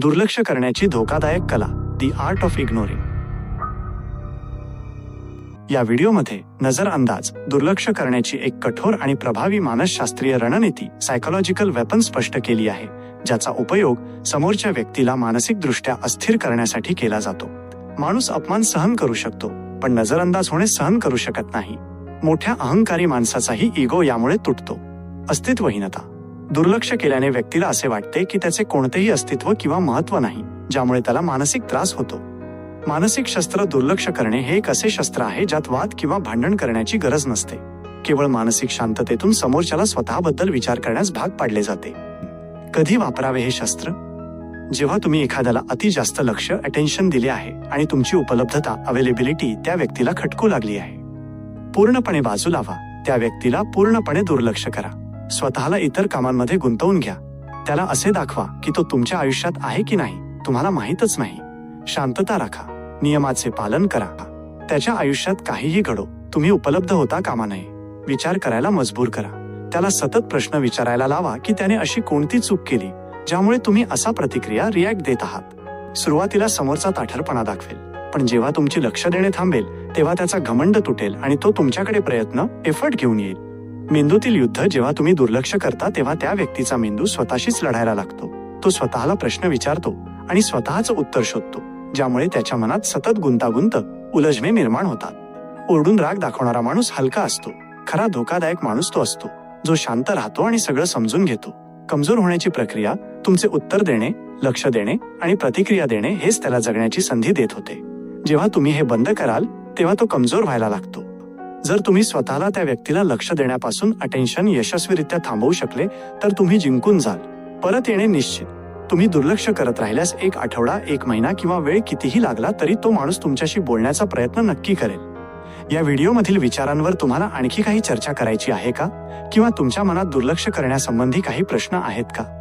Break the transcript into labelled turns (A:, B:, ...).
A: दुर्लक्ष करण्याची धोकादायक कला दी आर्ट ऑफ इग्नोरिंग या व्हिडिओमध्ये नजरअंदाज दुर्लक्ष करण्याची एक कठोर आणि प्रभावी मानसशास्त्रीय रणनीती सायकोलॉजिकल वेपन स्पष्ट केली आहे ज्याचा उपयोग समोरच्या व्यक्तीला मानसिकदृष्ट्या अस्थिर करण्यासाठी केला जातो. माणूस अपमान सहन करू शकतो पण नजरअंदाज होणे सहन करू शकत नाही. मोठ्या अहंकारी माणसाचाही इगो यामुळे तुटतो. अस्तित्वहीनता. दुर्लक्ष केल्याने व्यक्तीला असे वाटते की त्याचे कोणतेही अस्तित्व किंवा महत्त्व नाही ज्यामुळे त्याला मानसिक त्रास होतो. मानसिक शस्त्र दुर्लक्ष करणे हे एक असे शस्त्र आहे ज्यात वाद किंवा भांडण करण्याची गरज नसते. केवळ मानसिक शांततेतून समोरच्याला स्वतःबद्दल विचार करण्यास भाग पाडले जाते. कधी वापरावे हे शस्त्र? जेव्हा तुम्ही एखाद्याला अति जास्त लक्ष अटेन्शन दिले आहे आणि तुमची उपलब्धता अवेलेबिलिटी त्या व्यक्तीला खटकू लागली आहे. पूर्णपणे बाजू लावा. त्या व्यक्तीला पूर्णपणे दुर्लक्ष करा. स्वतःला इतर कामांमध्ये गुंतवून घ्या. त्याला असे दाखवा की तो तुमच्या आयुष्यात आहे की नाही. तुम्हाला माहीतच नाही. शांतता राखा. नियमाचे पालन करा. त्याच्या आयुष्यात काहीही घडो. तुम्ही उपलब्ध होता कामा नये. विचार करायला मजबूर करा. त्याला सतत प्रश्न विचारायला लावा की त्याने अशी कोणती चूक केली ज्यामुळे तुम्ही असा प्रतिक्रिया रिॲक्ट देत आहात. सुरुवातीला समोरचा ताठरपणा दाखवेल. पण जेव्हा तुमची लक्ष देणे थांबेल तेव्हा त्याचा घमंड तुटेल आणि तो तुमच्याकडे प्रयत्न एफर्ट घेऊन येईल. मेंदूतील युद्ध जेव्हा तुम्ही दुर्लक्ष करता तेव्हा त्या व्यक्तीचा मेंदू स्वतःशीच लढायला लागतो. तो स्वतःला प्रश्न विचारतो आणि स्वतःच उत्तर शोधतो ज्यामुळे त्याच्या मनात सतत गुंतागुंत उलजमे निर्माण होतात. ओरडून राग दाखवणारा माणूस हलका असतो. खरा धोकादायक माणूस तो असतो जो शांत राहतो आणि सगळं समजून घेतो. कमजोर होण्याची प्रक्रिया तुमचे उत्तर देणे लक्ष देणे आणि प्रतिक्रिया देणे हेच त्याला जगण्याची संधी देत होते. जेव्हा तुम्ही हे बंद कराल तेव्हा तो कमजोर व्हायला लागतो. जर तुम्ही स्वतःला त्या व्यक्तीला लक्ष देण्यापासून अटेन्शन यशस्वीरित्या थांबवू शकले तर तुम्ही जिंकून जाल. परत येणे निश्चित. तुम्ही दुर्लक्ष करत राहिल्यास एक आठवडा एक महिना किंवा वेळ कितीही लागला तरी तो माणूस तुमच्याशी बोलण्याचा प्रयत्न नक्की करेल. या व्हिडिओमधील विचारांवर तुम्हाला आणखी काही चर्चा करायची आहे का? किंवा तुमच्या मनात दुर्लक्ष करण्यासंबंधी काही प्रश्न आहेत का?